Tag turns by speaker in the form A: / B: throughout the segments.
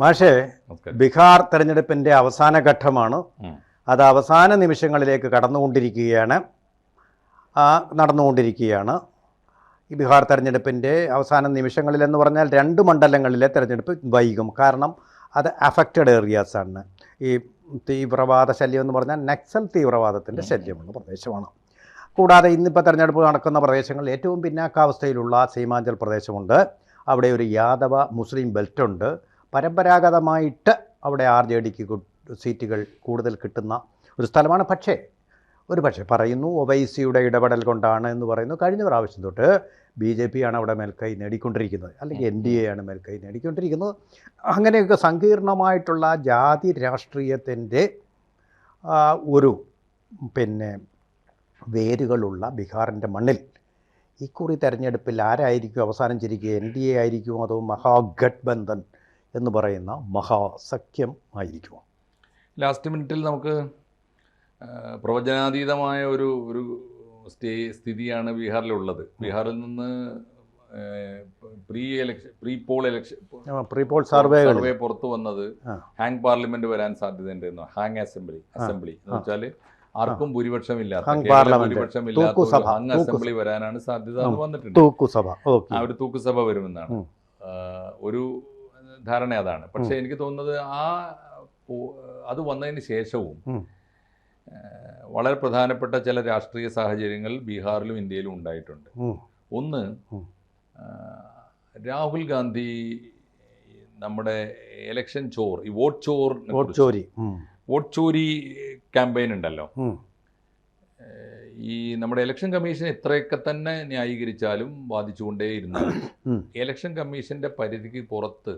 A: മാഷേ ബീഹാർ തെരഞ്ഞെടുപ്പിന്റെ അവസാന ഘട്ടമാണ്. അത് അവസാന നിമിഷങ്ങളിലേക്ക് കടന്നുകൊണ്ടിരിക്കുകയാണ്. നടന്നുകൊണ്ടിരിക്കുകയാണ്. ഈ ബീഹാർ തെരഞ്ഞെടുപ്പിന്റെ അവസാന നിമിഷങ്ങളിൽ എന്ന് പറഞ്ഞാൽ രണ്ട് മണ്ഡലങ്ങളിലെ തെരഞ്ഞെടുപ്പ് വൈകും. കാരണം അത് അഫക്റ്റഡ് ഏരിയാസ് ആണ്. ഈ തീവ്രവാദ ശല്യം എന്ന് പറഞ്ഞാൽ നക്സൽ തീവ്രവാദത്തിന്റെ ശല്യമുള്ള പ്രദേശമാണ്. കൂടാതെ ഇന്നിപ്പോൾ തെരഞ്ഞെടുപ്പ് നടക്കുന്ന പ്രദേശങ്ങളിൽ ഏറ്റവും പിന്നാക്കാവസ്ഥയിലുള്ള സീമാഞ്ചൽ പ്രദേശമുണ്ട്. അവിടെ ഒരു യാദവ മുസ്ലിം ബെൽറ്റുണ്ട്. പരമ്പരാഗതമായിട്ട് അവിടെ ആർ ജെ ഡിക്ക് സീറ്റുകൾ കൂടുതൽ കിട്ടുന്ന ഒരു സ്ഥലമാണ്. പക്ഷേ ഒരു പക്ഷേ പറയുന്നു ഒവൈസിയുടെ ഇടപെടൽ കൊണ്ടാണ് എന്ന് പറയുന്നു. കഴിഞ്ഞ പ്രാവശ്യം തൊട്ട് ബി ജെ പി ആണ് അവിടെ മേൽക്കൈ നേടിക്കൊണ്ടിരിക്കുന്നത്. അല്ലെങ്കിൽ എൻ ഡി എ ആണ് മേൽക്കൈ നേടിക്കൊണ്ടിരിക്കുന്നത്. അങ്ങനെയൊക്കെ സങ്കീർണമായിട്ടുള്ള ജാതി രാഷ്ട്രീയത്തിന്റെ ഒരു പിന്നെ വേരുകളുള്ള ബീഹാറിന്റെ മണ്ണിൽ ഇക്കുറി തെരഞ്ഞെടുപ്പിൽ ആരായിരിക്കും അവസാനം ചിരിക്കുക? എൻ ഡി എ ആയിരിക്കും അതോ മഹാഗഠബന്ധൻ എന്ന് പറയുന്ന മഹാസഖ്യം ആയിരിക്കുമോ
B: ലാസ്റ്റ് മിനിറ്റിൽ നമുക്ക് പ്രവചനാതീതമായ ഒരു ഒരു സ്റ്റേ സ്ഥിതിയാണ് ബീഹാറിലുള്ളത്. ബീഹാറിൽ നിന്ന് pre election pre poll election
A: pre poll
B: survey survey പുറത്തു വന്നത് ഹാങ് പാർലമെന്റ് വരാൻ സാധ്യതയുണ്ടെന്ന് ഹാങ് അസംബ്ലി അസംബ്ലി. എന്ന് വെച്ചാൽ ആർക്കും ഭൂരിപക്ഷം ഇല്ലാത്ത. ഭൂരിപക്ഷം ഇല്ലാത്ത. ഹങ്. അസംബ്ലി വരാനാണ് സാധ്യത വന്നിട്ടുണ്ട്.
A: തൂക്കുസഭ.
B: ആ ഒരു തൂക്കുസഭ വരുമെന്നാണ്. ഒരു ധാരണ അതാണ്. പക്ഷേ എനിക്ക് തോന്നുന്നത് ആ അത് വന്നതിന് ശേഷവും വളരെ പ്രധാനപ്പെട്ട ചില രാഷ്ട്രീയ സാഹചര്യങ്ങൾ ബീഹാറിലും ഇന്ത്യയിലും ഉണ്ടായിട്ടുണ്ട്. ഒന്ന് രാഹുൽ ഗാന്ധി നമ്മുടെ ഇലക്ഷൻ ചോർ ഈ വോട്ട് ചോർ
A: വോട്ട് ചോരി.
B: വോട്ട് ചോരി ക്യാമ്പയിൻ ഉണ്ടല്ലോ. ഈ നമ്മുടെ ഇലക്ഷൻ കമ്മീഷൻ എത്രയൊക്കെ തന്നെ ന്യായീകരിച്ചാലും ബാധിച്ചുകൊണ്ടേയിരുന്നാലും
A: ഉം.
B: ഇലക്ഷൻ കമ്മീഷന്റെ പരിധിക്ക് പുറത്ത്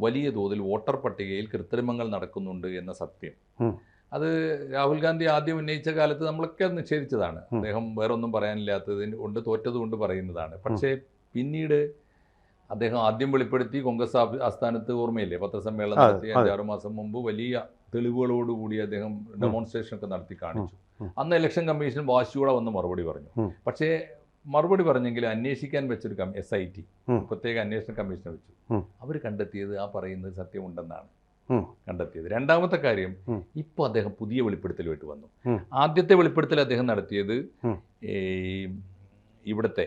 B: വലിയ തോതിൽ വോട്ടർ പട്ടികയിൽ കൃത്രിമങ്ങൾ നടക്കുന്നുണ്ട് എന്ന സത്യം. അത് രാഹുൽ ഗാന്ധി ആദ്യം ഉന്നയിച്ച കാലത്ത് നമ്മളൊക്കെ നിഷേധിച്ചതാണ്. അദ്ദേഹം വേറൊന്നും പറയാനില്ലാത്തതിന് കൊണ്ട് തോറ്റത് കൊണ്ട് പറയുന്നതാണ്. പക്ഷേ പിന്നീട് അദ്ദേഹം ആദ്യം വെളിപ്പെടുത്തി കോൺഗ്രസ് ആസ്ഥാനത്ത് ഓർമ്മയില്ലേ? പത്രസമ്മേളനം നടത്തി അഞ്ചാറു മാസം മുമ്പ് വലിയ തെളിവുകളോടുകൂടി അദ്ദേഹം ഡെമോൺസ്ട്രേഷൻ ഒക്കെ നടത്തി കാണിച്ചു. അന്ന് ഇലക്ഷൻ കമ്മീഷൻ വാശിയോടെ വന്ന് മറുപടി പറഞ്ഞു പക്ഷേ മറുപടി പറഞ്ഞെങ്കിൽ അന്വേഷിക്കാൻ വെച്ചൊരു എസ് ഐ ടി. പ്രത്യേക അന്വേഷണ കമ്മീഷൻ വെച്ചു അവർ കണ്ടെത്തിയത് ആ പറയുന്നത് സത്യമുണ്ടെന്നാണ്. കണ്ടെത്തിയത് രണ്ടാമത്തെ കാര്യം. ഇപ്പോൾ അദ്ദേഹം പുതിയ വെളിപ്പെടുത്തലുമായിട്ട് വന്നു ആദ്യത്തെ വെളിപ്പെടുത്തൽ അദ്ദേഹം നടത്തിയത് ഇവിടുത്തെ.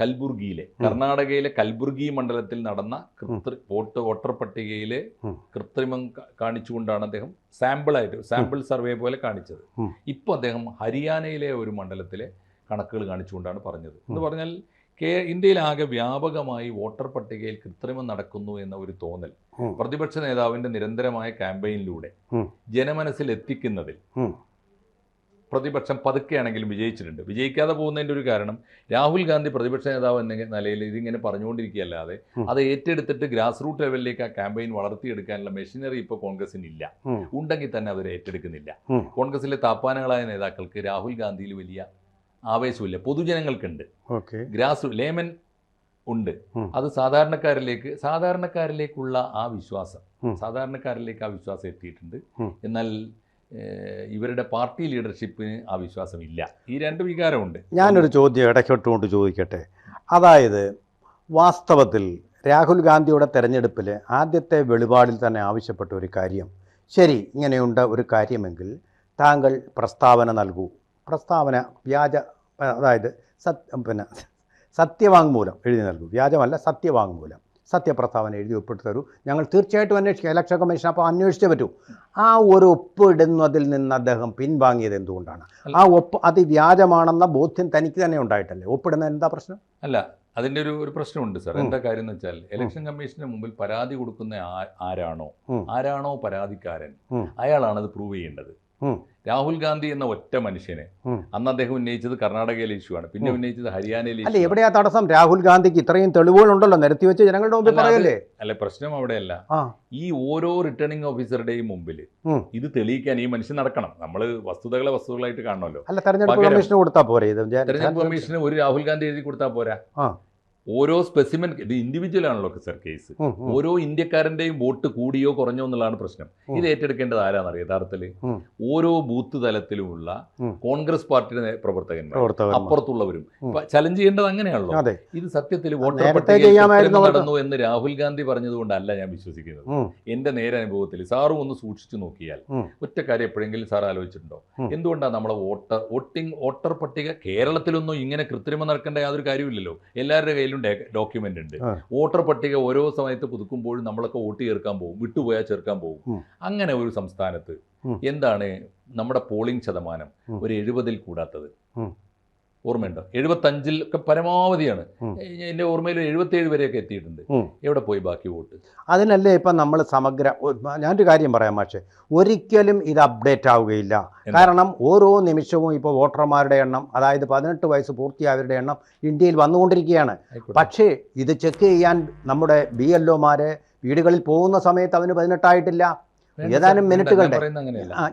B: കൽബുർഗിയിലെ കർണാടകയിലെ കൽബുർഗി മണ്ഡലത്തിൽ നടന്ന കൃത്രി വോട്ട് വോട്ടർ പട്ടികയിലെ. കൃത്രിമം കാണിച്ചുകൊണ്ടാണ് അദ്ദേഹം സാമ്പിളായിട്ട് സാമ്പിൾ സർവേ പോലെ കാണിച്ചത്. ഇപ്പോൾ അദ്ദേഹം ഹരിയാനയിലെ ഒരു മണ്ഡലത്തിലെ കണക്കുകൾ കാണിച്ചുകൊണ്ടാണ് പറഞ്ഞത് എന്ന് പറഞ്ഞാൽ കേ ഇന്ത്യയിലാകെ വ്യാപകമായി വോട്ടർ പട്ടികയിൽ കൃത്രിമം നടക്കുന്നു എന്ന ഒരു തോന്നൽ. പ്രതിപക്ഷ നേതാവിന്റെ നിരന്തരമായ ക്യാമ്പയിനിലൂടെ. ജനമനസ്സിൽ എത്തിക്കുന്നതിൽ. പ്രതിപക്ഷം പതുക്കെയാണെങ്കിലും വിജയിച്ചിട്ടുണ്ട്. വിജയിക്കാതെ പോകുന്നതിന്റെ ഒരു കാരണം രാഹുൽ ഗാന്ധി പ്രതിപക്ഷ നേതാവ് എന്ന നിലയിൽ ഇതിങ്ങനെ പറഞ്ഞുകൊണ്ടിരിക്കുകയല്ലാതെ. അത് ഏറ്റെടുത്തിട്ട് ഗ്രാസ് റൂട്ട് ലെവലിലേക്ക് ആ ക്യാമ്പയിൻ വളർത്തിയെടുക്കാനുള്ള മെഷീനറി ഇപ്പോൾ കോൺഗ്രസിനില്ല.
A: ഇല്ല
B: ഉണ്ടെങ്കിൽ തന്നെ അവർ ഏറ്റെടുക്കുന്നില്ല. കോൺഗ്രസിലെ താപ്പാനകളായ നേതാക്കൾക്ക് രാഹുൽ ഗാന്ധിയിൽ വലിയ ആവേശമില്ല പൊതുജനങ്ങൾക്കുണ്ട്. ഗ്രാസ് ലേമൻ ഉണ്ട്. അത് സാധാരണക്കാരിലേക്ക് സാധാരണക്കാരിലേക്കുള്ള ആ വിശ്വാസം. സാധാരണക്കാരിലേക്ക് ആ വിശ്വാസം എത്തിയിട്ടുണ്ട്. എന്നാൽ ഇവരുടെ പാർട്ടി ലീഡർഷിപ്പിന് ആ വിശ്വാസമില്ല. ഈ രണ്ട് വികാരമുണ്ട്.
A: ഞാനൊരു ചോദ്യം ഇടയ്ക്കൊട്ടുകൊണ്ട് ചോദിക്കട്ടെ? അതായത് വാസ്തവത്തിൽ രാഹുൽ ഗാന്ധിയുടെ തെരഞ്ഞെടുപ്പിൽ ആദ്യത്തെ വെളിപാടിൽ തന്നെ ആവശ്യപ്പെട്ട ഒരു കാര്യം. ശരി ഇങ്ങനെയുണ്ട് ഒരു കാര്യമെങ്കിൽ താങ്കൾ പ്രസ്താവന നൽകൂ. പ്രസ്താവന വ്യാജ അതായത് സത് പിന്നെ സത്യവാങ്മൂലം എഴുതി നൽകൂ. വ്യാജമല്ല സത്യവാങ്മൂലം. സത്യപ്രസ്താവന എഴുതി ഒപ്പിട്ട് തരൂ ഞങ്ങൾ തീർച്ചയായിട്ടും അന്വേഷിക്കുക ഇലക്ഷൻ കമ്മീഷൻ അപ്പോൾ അന്വേഷിച്ചേ പറ്റൂ. ആ ഒരു ഒപ്പിടുന്നതിൽ നിന്ന് അദ്ദേഹം പിൻവാങ്ങിയത് എന്തുകൊണ്ടാണ്? ആ ഒപ്പ് അത് വ്യാജമാണെന്ന ബോധ്യം തനിക്ക് തന്നെ ഉണ്ടായിട്ടല്ലേ? ഒപ്പിടുന്ന എന്താ പ്രശ്നം?
B: അല്ല അതിന്റെ ഒരു ഒരു പ്രശ്നമുണ്ട് സാർ. എന്താ കാര്യം എന്ന് വെച്ചാൽ ഇലക്ഷൻ കമ്മീഷന് മുമ്പിൽ പരാതി കൊടുക്കുന്ന ആ- ആരാണോ? ആരാണോ പരാതിക്കാരൻ. അയാളാണ് അത് പ്രൂവ് ചെയ്യേണ്ടത്. രാഹുൽ ഗാന്ധി എന്ന ഒറ്റ മനുഷ്യനെ അന്ന് അദ്ദേഹം ഉന്നയിച്ചത് കർണാടകയിലെ ഇഷ്യൂ ആണ്. പിന്നെ ഉന്നയിച്ചത് ഹരിയാനയിലെ
A: അല്ല എവിടെയാ തടസ്സം? രാഹുൽ ഗാന്ധിക്ക് ഇത്രയും തെളിവുകളുണ്ടല്ലോ നിരത്തി വെച്ച് ജനങ്ങളുടെ മുമ്പിൽ പറയല്ലേ?
B: അല്ല പ്രശ്നം അവിടെയല്ല. ഈ ഓരോ റിട്ടേണിംഗ് ഓഫീസറുടെയും മുമ്പിൽ ഇത് തെളിയിക്കാൻ ഈ മനുഷ്യൻ നടക്കണം. നമ്മൾ വസ്തുതകളെ വസ്തുതകളായിട്ട് കാണണമല്ലോ.
A: അല്ല തെരഞ്ഞെടുപ്പ് കമ്മീഷന് കൊടുത്താൽ പോരെ
B: തെരഞ്ഞെടുപ്പ് കമ്മീഷന് ഒരു രാഹുൽ ഗാന്ധി എഴുതി കൊടുത്താൽ പോരാ. ഓരോ സ്പെസിമെൻ ഇത് ഇൻഡിവിജ്വൽ ആണല്ലോ സർ കേസ്. ഓരോ ഇന്ത്യക്കാരന്റെയും വോട്ട് കൂടിയോ കുറഞ്ഞോ എന്നുള്ളതാണ് പ്രശ്നം. ഇത് ഏറ്റെടുക്കേണ്ടത് ആരാന്ന് യഥാർത്ഥത്തിൽ
A: ഉം.
B: ഓരോ ബൂത്ത് തലത്തിലുമുള്ള കോൺഗ്രസ് പാർട്ടിയുടെ പ്രവർത്തകന്മാർ. അപ്പുറത്തുള്ളവരും. ചലഞ്ച് ചെയ്യേണ്ടത് അങ്ങനെയാണല്ലോ. ഇത് സത്യത്തിൽ വോട്ടർ
A: പട്ടിക
B: നടന്നു എന്ന് രാഹുൽ ഗാന്ധി പറഞ്ഞതുകൊണ്ടല്ല ഞാൻ വിശ്വസിക്കുന്നത്. എന്റെ നേരനുഭവത്തിൽ സാറും ഒന്ന് സൂക്ഷിച്ചു നോക്കിയാൽ. ഒറ്റ കാര്യം എപ്പോഴെങ്കിലും സാർ ആലോചിച്ചിട്ടുണ്ടോ. എന്തുകൊണ്ടാണ് നമ്മളെ വോട്ടർ വോട്ടിംഗ് വോട്ടർ പട്ടിക കേരളത്തിലൊന്നും ഇങ്ങനെ കൃത്രിമം നടക്കേണ്ട യാതൊരു കാര്യമില്ലല്ലോ എല്ലാവരുടെ കയ്യിലും ഡോക്യുമെന്റ് ഉണ്ട്. വോട്ടർ പട്ടിക ഓരോ സമയത്ത് പുതുക്കുമ്പോഴും നമ്മളൊക്കെ വോട്ട് ചേർക്കാൻ പോകും വിട്ടുപോയാൽ ചേർക്കാൻ പോകും. അങ്ങനെ ഒരു സംസ്ഥാനത്ത് എന്താണ് നമ്മുടെ പോളിംഗ് ശതമാനം ഒരു എഴുപതിൽ കൂടാത്തത്. ഓർമ്മയുണ്ടോ. എഴുപത്തഞ്ചിൽ ഒക്കെ പരമാവധിയാണ്.
A: എന്റെ
B: എന്റെ ഓർമ്മയിൽ എഴുപത്തേഴ് വരെയൊക്കെ എത്തിയിട്ടുണ്ട്. എവിടെ പോയി ബാക്കി വോട്ട്?
A: അതിനല്ലേ ഇപ്പം നമ്മൾ സമഗ്ര ഞാനൊരു കാര്യം പറയാം പക്ഷേ ഒരിക്കലും ഇത് അപ്ഡേറ്റ് ആവുകയില്ല. കാരണം ഓരോ നിമിഷവും ഇപ്പോൾ വോട്ടർമാരുടെ എണ്ണം അതായത് പതിനെട്ട് വയസ്സ് പൂർത്തിയായവരുടെ എണ്ണം ഇന്ത്യയിൽ വന്നുകൊണ്ടിരിക്കുകയാണ്. പക്ഷേ ഇത് ചെക്ക് ചെയ്യാൻ നമ്മുടെ ബി എൽ ഒമാരെ വീടുകളിൽ പോകുന്ന സമയത്ത് അവന് പതിനെട്ടായിട്ടില്ല. ഏതാനും മിനിറ്റുകളുടെ-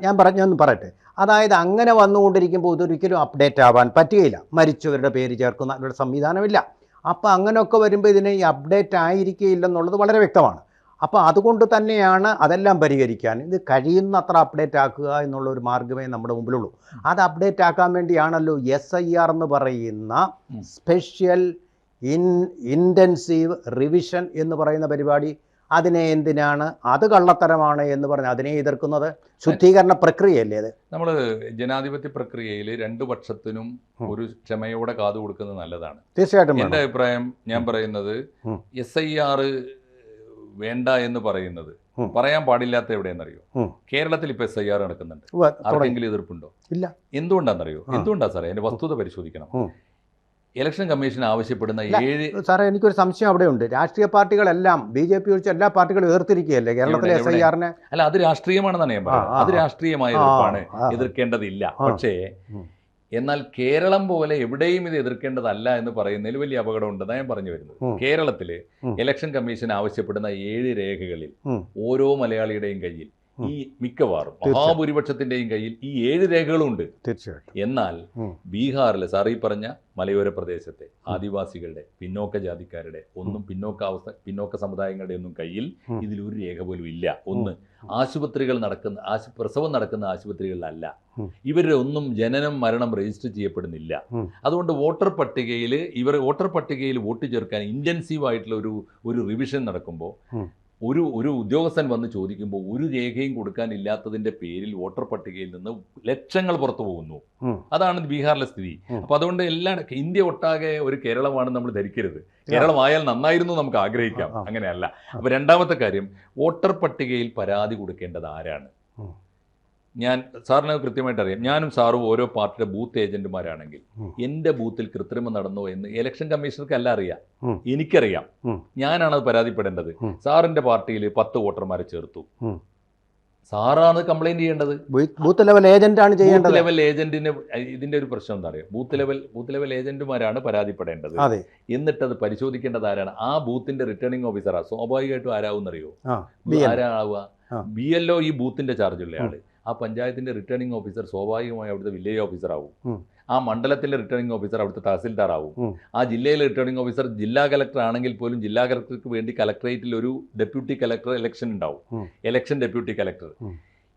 B: ഞാൻ
A: പറഞ്ഞൊന്ന് പറയട്ടെ. അതായത് അങ്ങനെ വന്നുകൊണ്ടിരിക്കുമ്പോൾ ഇതൊരിക്കലും അപ്ഡേറ്റ് ആവാൻ പറ്റുകയില്ല. മരിച്ചവരുടെ പേര് ചേർക്കുന്ന അവരുടെ സംവിധാനമില്ല. അപ്പോൾ അങ്ങനെയൊക്കെ വരുമ്പോൾ ഇതിനെ ഈ അപ്ഡേറ്റ് ആയിരിക്കുകയില്ലെന്നുള്ളത് വളരെ വ്യക്തമാണ്. അപ്പോൾ അതുകൊണ്ട് തന്നെയാണ് അതെല്ലാം പരിഹരിക്കാൻ ഇത് കഴിയുന്നത്ര അപ്ഡേറ്റ് ആക്കുക എന്നുള്ള ഒരു മാർഗമേ നമ്മുടെ മുമ്പിലുള്ളൂ. അത് അപ്ഡേറ്റ് ആക്കാൻ വേണ്ടിയാണല്ലോ എസ് ഐ ആർ എന്ന് പറയുന്ന സ്പെഷ്യൽ ഇൻ ഇന്റൻസീവ് റിവിഷൻ എന്ന് പറയുന്ന പരിപാടി അതിനെ എന്തിനാണ്? അത് കള്ളത്തരമാണ് എന്ന് പറഞ്ഞ് അതിനെ എതിർക്കുന്നത് ശുദ്ധീകരണ പ്രക്രിയയല്ലേ അത്?
B: നമ്മൾ ജനാധിപത്യ പ്രക്രിയയിൽ രണ്ടു പക്ഷത്തിനും ഒരു ക്ഷമയോടെ കാതു കൊടുക്കുന്നത് നല്ലതാണ്.
A: തീർച്ചയായിട്ടും
B: എന്റെ അഭിപ്രായം ഞാൻ പറയുന്നത്. എസ് ഐ ആർ വേണ്ട എന്ന് പറയുന്നത് പറയാൻ പാടില്ലാത്ത എവിടെയെന്നറിയോ. കേരളത്തിൽ ഇപ്പൊ എസ് ഐ ആർ നടക്കുന്നുണ്ട്. ആർക്കെങ്കിലും എതിർപ്പുണ്ടോ?
A: ഇല്ല.
B: എന്തുകൊണ്ടാണെന്നറിയോ
A: എന്തുകൊണ്ടാണ്
B: എന്തുകൊണ്ടാ സാറേ? എന്റെ വസ്തുത പരിശോധിക്കണം. ഇലക്ഷൻ കമ്മീഷൻ ആവശ്യപ്പെടുന്ന. ഏഴ്
A: സാറേ എനിക്കൊരു സംശയം അവിടെയുണ്ട്. രാഷ്ട്രീയ പാർട്ടികളെല്ലാം ബി ജെ പി ഒഴിച്ച് എല്ലാ പാർട്ടികളും എതിർത്തിരിക്കുകയല്ലേ കേരളത്തിലെ എസ് ഐ ആറിനെ?
B: അല്ല അത് രാഷ്ട്രീയമാണെന്നാണ് ഞാൻ അത്. രാഷ്ട്രീയമായ എതിർപ്പാണ് എതിർക്കേണ്ടതില്ല. പക്ഷേ എന്നാൽ കേരളം പോലെ എവിടെയും ഇത് എതിർക്കേണ്ടതല്ല എന്ന് പറയുന്നതിൽ വലിയ അപകടമുണ്ടെന്നാണ് ഞാൻ പറഞ്ഞു വരുന്നത്. കേരളത്തിൽ
A: കേരളത്തിൽ
B: ഇലക്ഷൻ കമ്മീഷൻ ആവശ്യപ്പെടുന്ന ഏഴ് രേഖകളിൽ ഓരോ മലയാളിയുടെയും കയ്യിൽ. ഈ മിക്കവാറും. മഹാഭൂരിപക്ഷത്തിന്റെയും കയ്യിൽ ഈ ഏഴ് രേഖകളുണ്ട്
A: തീർച്ചയായിട്ടും.
B: എന്നാൽ ബീഹാറിലെ സാർ ഈ പറഞ്ഞ മലയോര പ്രദേശത്തെ ആദിവാസികളുടെ പിന്നോക്ക ജാതിക്കാരുടെ ഒന്നും പിന്നോക്കാവസ്ഥ പിന്നോക്ക സമുദായങ്ങളുടെ ഒന്നും കയ്യിൽ
A: ഇതിലൊരു
B: ഇതിൽ ഒരു രേഖ പോലും ഇല്ല. ഒന്ന് ആശുപത്രികൾ നടക്കുന്ന ആശു പ്രസവം നടക്കുന്ന ആശുപത്രികളിലല്ല. ഇവരുടെ ഒന്നും ജനനം മരണം രജിസ്റ്റർ ചെയ്യപ്പെടുന്നില്ല. അതുകൊണ്ട് വോട്ടർ പട്ടികയിൽ ഇവർ വോട്ടർ പട്ടികയിൽ വോട്ട് ചേർക്കാൻ ഇന്റൻസീവ് ആയിട്ടുള്ള ഒരു ഒരു റിവിഷൻ നടക്കുമ്പോൾ. ഒരു ഒരു ഉദ്യോഗസ്ഥൻ വന്ന് ചോദിക്കുമ്പോൾ ഒരു രേഖയും കൊടുക്കാനില്ലാത്തതിന്റെ പേരിൽ വോട്ടർ പട്ടികയിൽ നിന്ന് ലക്ഷങ്ങൾ പുറത്തു പോകുന്നു. അതാണ് ബീഹാറിലെ സ്ഥിതി.
A: അപ്പോൾ
B: അപ്പൊ അതുകൊണ്ട് എല്ലാ ഇന്ത്യ ഒട്ടാകെ ഒരു കേരളമാണ് നമ്മൾ ധരിക്കരുത്. കേരളമായാൽ നന്നായിരുന്നു നമുക്ക് ആഗ്രഹിക്കാം. അങ്ങനെയല്ല. അപ്പൊ രണ്ടാമത്തെ കാര്യം വോട്ടർ പട്ടികയിൽ പരാതി കൊടുക്കേണ്ടത് ആരാണ്. ഞാൻ സാറിന് കൃത്യമായിട്ട് അറിയാം. ഞാനും സാറും ഓരോ പാർട്ടിയുടെ ബൂത്ത് ഏജന്റുമാരാണെങ്കിൽ. എന്റെ ബൂത്തിൽ കൃത്രിമം നടന്നോ എന്ന് ഇലക്ഷൻ കമ്മീഷണർക്ക് അല്ല അറിയാം എനിക്കറിയാം. ഞാനാണ് അത് പരാതിപ്പെടേണ്ടത്. സാറിന്റെ പാർട്ടിയിൽ പത്ത് വോട്ടർമാരെ ചേർത്തു. സാറാണ് കംപ്ലൈന്റ് ചെയ്യേണ്ടത്.
A: ബൂത്ത് ലെവൽ ഏജന്റ് ആണ് ചെയ്യേണ്ടത്.
B: ലെവൽ ഏജന്റിന് ഇതിന്റെ ഒരു പ്രശ്നം എന്താ പറയുക ബൂത്ത് ലെവൽ ബൂത്ത് ലെവൽ ഏജന്റുമാരാണ് പരാതിപ്പെടേണ്ടത്. എന്നിട്ട് അത് പരിശോധിക്കേണ്ടത് ആരാണ്? ആ ബൂത്തിന്റെ റിട്ടേണിംഗ് ഓഫീസറാ. സ്വാഭാവികമായിട്ടും ആരാവുന്നറിയോ?
A: അറിയോ
B: ആരാവുക. ബി എൽ ഈ ബൂത്തിന്റെ ചാർജുള്ള ആൾ ആ പഞ്ചായത്തിന്റെ റിട്ടേണിംഗ് ഓഫീസർ സ്വാഭാവികമായി അവിടുത്തെ വില്ലേജ് ഓഫീസർ ആവും. ആ മണ്ഡലത്തിലെ റിട്ടേണിംഗ് ഓഫീസർ അവിടുത്തെ തഹസിൽദാർ ആവും. ആ ജില്ലയിലെ റിട്ടേണിംഗ് ഓഫീസർ ജില്ലാ കലക്ടർ ആണെങ്കിൽ പോലും ജില്ലാ കലക്ടർക്ക് വേണ്ടി കലക്ടറേറ്റിൽ ഒരു ഡെപ്യൂട്ടി കലക്ടർ ഇലക്ഷൻ ഉണ്ടാവും. ഇലക്ഷൻ ഡെപ്യൂട്ടി കലക്ടർ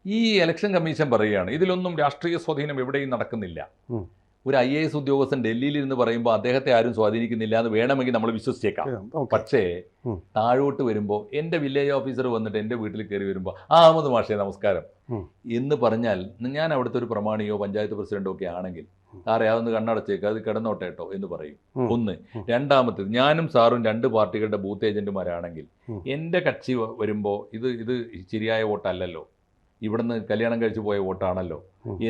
B: ഈ ഇലക്ഷൻ കമ്മീഷൻ പറയുകയാണ് ഇതിലൊന്നും രാഷ്ട്രീയ സ്വാധീനം എവിടെയും നടക്കുന്നില്ല. ഒരു ഐ എ എസ് ഉദ്യോഗസ്ഥൻ ഡൽഹിയിൽ ഇരുന്ന് പറയുമ്പോൾ അദ്ദേഹത്തെ ആരും സ്വാധീനിക്കുന്നില്ല എന്ന് വേണമെങ്കിൽ നമ്മൾ വിശ്വസിച്ചേക്കാം. പക്ഷേ താഴോട്ട് വരുമ്പോൾ എന്റെ വില്ലേജ് ഓഫീസർ വന്നിട്ട് എന്റെ വീട്ടിൽ കയറി വരുമ്പോൾ ആ അഹമ്മദ് മാഷേ നമസ്കാരം. എന്ന് പറഞ്ഞാൽ ഞാൻ അവിടുത്തെ ഒരു പ്രമാണിയോ പഞ്ചായത്ത് പ്രസിഡന്റോ ഒക്കെ ആണെങ്കിൽ സാറേ അതൊന്ന് കണ്ണടച്ചേക്ക് അത് കിടന്നോട്ടെ കേട്ടോ എന്ന് പറയും. ഒന്ന്. രണ്ടാമത്തേത് ഞാനും സാറും രണ്ട് പാർട്ടികളുടെ ബൂത്ത് ഏജന്റുമാരാണെങ്കിൽ. എന്റെ കക്ഷി വരുമ്പോൾ ഇത് ഇത് ശരിയായ വോട്ടല്ലല്ലോ. ഇവിടുന്ന് കല്യാണം കഴിച്ചു പോയ വോട്ടാണല്ലോ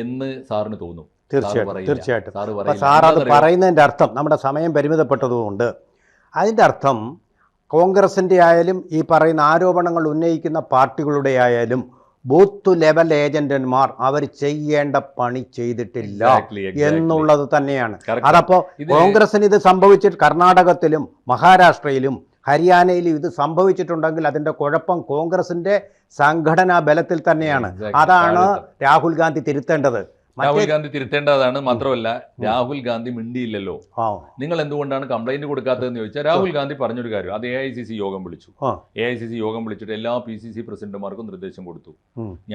B: എന്ന് സാറിന് തോന്നും.
A: തീർച്ചയായിട്ടും. തീർച്ചയായിട്ടും.
B: അപ്പം
A: സാർ അത് പറയുന്നതിന്റെ അർത്ഥം നമ്മുടെ സമയം പരിമിതപ്പെട്ടതുകൊണ്ട് അതിന്റെ അർത്ഥം കോൺഗ്രസിന്റെ ആയാലും ഈ പറയുന്ന ആരോപണങ്ങൾ ഉന്നയിക്കുന്ന പാർട്ടികളുടെ ആയാലും ബൂത്ത് ലെവൽ ഏജന്റന്മാർ അവർ ചെയ്യേണ്ട പണി ചെയ്തിട്ടില്ല. എന്നുള്ളത് തന്നെയാണ്.
B: അതപ്പോ
A: അതപ്പോൾ കോൺഗ്രസിന് ഇത് സംഭവിച്ചിട്ട് കർണാടകത്തിലും മഹാരാഷ്ട്രയിലും ഹരിയാനയിലും ഇത് സംഭവിച്ചിട്ടുണ്ടെങ്കിൽ അതിന്റെ കുഴപ്പം കോൺഗ്രസിന്റെ സംഘടനാ ബലത്തിൽ തന്നെയാണ്. അതാണ് രാഹുൽ ഗാന്ധി തിരുത്തേണ്ടത്.
B: രാഹുൽ ഗാന്ധി തിരുത്തേണ്ടതാണ് മാത്രമല്ല രാഹുൽ ഗാന്ധി മിണ്ടിയില്ലല്ലോ. നിങ്ങൾ എന്തുകൊണ്ടാണ് കംപ്ലൈന്റ് കൊടുക്കാത്തതെന്ന് ചോദിച്ചാൽ രാഹുൽ ഗാന്ധി പറഞ്ഞൊരു കാര്യം അത് എ ഐ സി സി യോഗം വിളിച്ചു. എ ഐ സി സി യോഗം വിളിച്ചിട്ട് എല്ലാ പി സി സി പ്രസിഡന്റുമാർക്കും നിർദ്ദേശം കൊടുത്തു.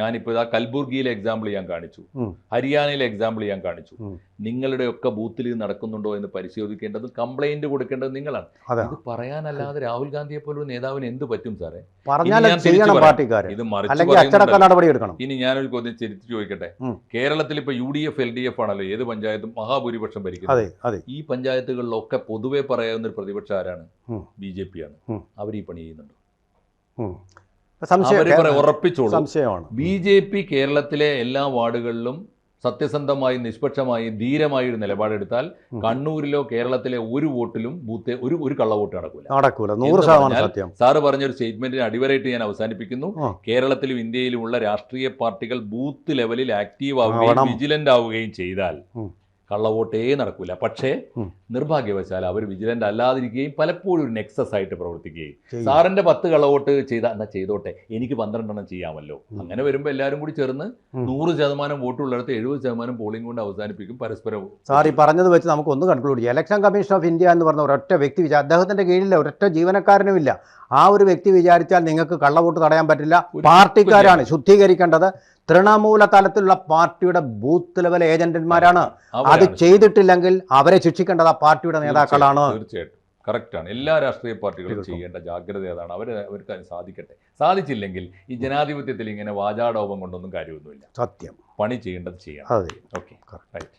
B: ഞാനിപ്പോൾ ആ കൽബുർഗിയിലെ എക്സാമ്പിൾ ഞാൻ കാണിച്ചു. ഹരിയാനയിലെ എക്സാമ്പിൾ ഞാൻ കാണിച്ചു.
A: നിങ്ങളുടെ
B: ഒക്കെ ബൂത്തിൽ ഇത് നടക്കുന്നുണ്ടോ എന്ന് പരിശോധിക്കേണ്ടത് കംപ്ലൈന്റ് കൊടുക്കേണ്ടത് നിങ്ങളാണ്. ഇത് പറയാനല്ലാതെ രാഹുൽ ഗാന്ധിയെ പോലൊരു നേതാവിന് എന്ത് പറ്റും സാറേ? ഇത് മറിച്ച് ഇനി ഞാനൊരു ചോദ്യം തിരിച്ചു ചോദിക്കട്ടെ. കേരളത്തിൽ ഇപ്പൊ U D F L D F ആണല്ലോ ഏത് പഞ്ചായത്തും മഹാഭൂരിപക്ഷം ഭരിക്കുന്നത്.
A: അതെ
B: ഈ പഞ്ചായത്തുകളിലൊക്കെ പൊതുവെ പറയാവുന്ന ഒരു പ്രതിപക്ഷം ആരാണ്. ബി ജെ പി ആണ് അവർ ഈ പണി ചെയ്യുന്നുണ്ട്?
A: സംശയം
B: ഉറപ്പിച്ചോളൂ.
A: സംശയമാണ്.
B: ബി ജെ പി കേരളത്തിലെ എല്ലാ വാർഡുകളിലും സത്യസന്ധമായി നിഷ്പക്ഷമായി ധീരമായി ഒരു നിലപാടെടുത്താൽ കണ്ണൂരിലോ കേരളത്തിലെ ഒരു വോട്ടിലും ബൂത്ത് ഒരു ഒരു കള്ളവോട്ട് നടക്കൂല.
A: നടക്കൂല. നൂറ് ശതമാനം സത്യം.
B: സാറ് പറഞ്ഞൊരു സ്റ്റേറ്റ്മെന്റിന് അടിവരായിട്ട് ഞാൻ അവസാനിപ്പിക്കുന്നു. കേരളത്തിലും ഇന്ത്യയിലുമുള്ള രാഷ്ട്രീയ പാർട്ടികൾ ബൂത്ത് ലെവലിൽ ആക്റ്റീവ് ആവുകയും വിജിലന്റ് ആവുകയും ചെയ്താൽ. കള്ളവോട്ടേ നടക്കൂല പക്ഷേ നിർഭാഗ്യവശാൽ അവർ വിജിലന്റ് അല്ലാതിരിക്കുകയും പലപ്പോഴും ഒരു നെക്സസ് ആയിട്ട് പ്രവർത്തിക്കുകയും. സാറിന്റെ പത്ത് കള്ളവോട്ട് ചെയ്ത എന്നാ ചെയ്തോട്ടെ എനിക്ക് പന്ത്രണ്ടെണ്ണം ചെയ്യാമല്ലോ. അങ്ങനെ വരുമ്പോൾ എല്ലാവരും കൂടി ചേർന്ന്. നൂറ് ശതമാനം വോട്ടുള്ളിടത്ത് എഴുപത് ശതമാനം പോളിംഗ് കൊണ്ട് അവസാനിപ്പിക്കും പരസ്പരം
A: സാർ ഈ പറഞ്ഞത് വെച്ച് നമുക്ക് ഒന്ന് കൺക്ലൂഡ് ചെയ്യാം ഇലക്ഷൻ കമ്മീഷൻ ഓഫ് ഇന്ത്യ എന്ന് പറഞ്ഞ ഒരൊറ്റ വ്യക്തി വിചാ അദ്ദേഹത്തിന്റെ കീഴിൽ ഒരൊറ്റ ജീവനക്കാരനുമില്ല ആ ഒരു വ്യക്തി വിചാരിച്ചാൽ നിങ്ങൾക്ക് കള്ളവോട്ട് തടയാൻ പറ്റില്ല. പാർട്ടിക്കാരാണ് ശുദ്ധീകരിക്കേണ്ടത്. തൃണമൂല തലത്തിലുള്ള പാർട്ടിയുടെ ബൂത്ത് ലെവൽ ഏജന്റന്മാരാണ് അത് ചെയ്തിട്ടില്ലെങ്കിൽ അവരെ ശിക്ഷിക്കേണ്ടത് ആ പാർട്ടിയുടെ നേതാക്കളാണ്.
B: തീർച്ചയായിട്ടും. ആണ്. എല്ലാ രാഷ്ട്രീയ പാർട്ടികളും ചെയ്യേണ്ട ജാഗ്രത ഏതാണ്? അവർ അവർക്ക് അത് സാധിക്കട്ടെ. സാധിച്ചില്ലെങ്കിൽ ഈ ജനാധിപത്യത്തിൽ ഇങ്ങനെ വാചാടോപം കൊണ്ടൊന്നും കാര്യമൊന്നുമില്ല.
A: സത്യം.
B: പണി ചെയ്യേണ്ടത്
A: ചെയ്യാം
B: ഓക്കെ റൈറ്റ്